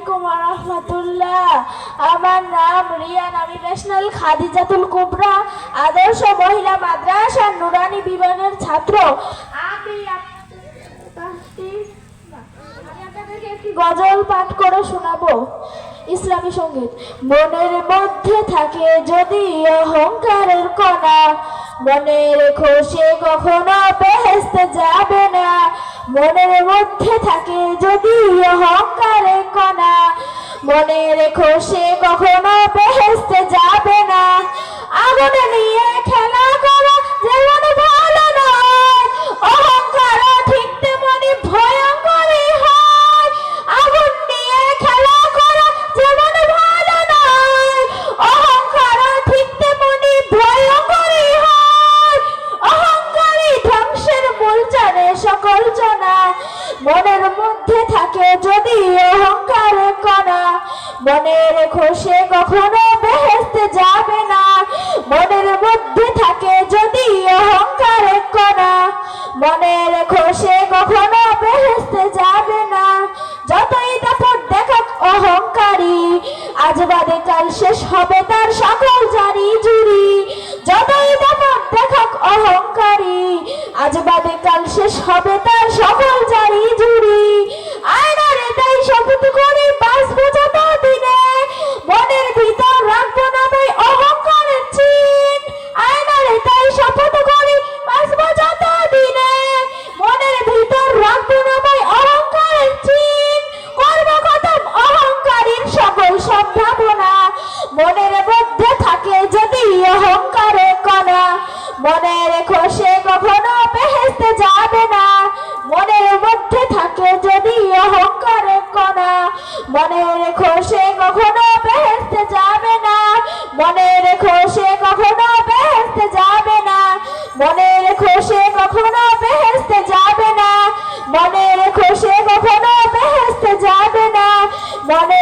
আলাইকুম রহমতুল্লাহ আমার নাম রিয়ান আমি ন্যাশনাল খাদিজাতুল কুবরা, আদর্শ মহিলা মাদ্রাসা নুরানি বিভাগের ছাত্র। আমি একটি গজল পাঠ করে শোনাবো। ইসলামী সংগীত। মনের মধ্যে থাকে যদি অহংকারের কণা মনে রেখো সে কখনো বেহেস্তে যাবে না। মনের মধ্যে থাকে যদি অহংকারে কণা মনে রেখো সে কখনো বেহেস্তে যাবে না। আগুন নিয়ে মনের মধ্যে থাকে যদি অহংকারের কণা মনে রেখো সে কখনো বেহেস্তে যাবে না। মনের মধ্যে থাকে যদি অহংকারের কণা মনে রেখো সে কখনো বেহেস্তে যাবে না। যতই দাপট দেখাক অহংকারী, আজ বাদে কাল শেষ হবে তার সকল জারি জুড়ি। যতই দাপট দেখাক অহংকারী, আজ বাদে কাল শেষ হবে তার সকল জারি মনে রেখো সে কখনো বেহেস্তে যাবে না। মনের মধ্যে থাকে যদি অহংকারে কণা। মনে রেখো সে কখনো বেহেস্তে যাবে না। মনে রেখো সে কখনো বেহেস্তে যাবে না। মনে রেখো সে কখনো বেহেস্তে যাবে না। মনে রেখো সে কখনো বেহেস্তে যাবে না। মনে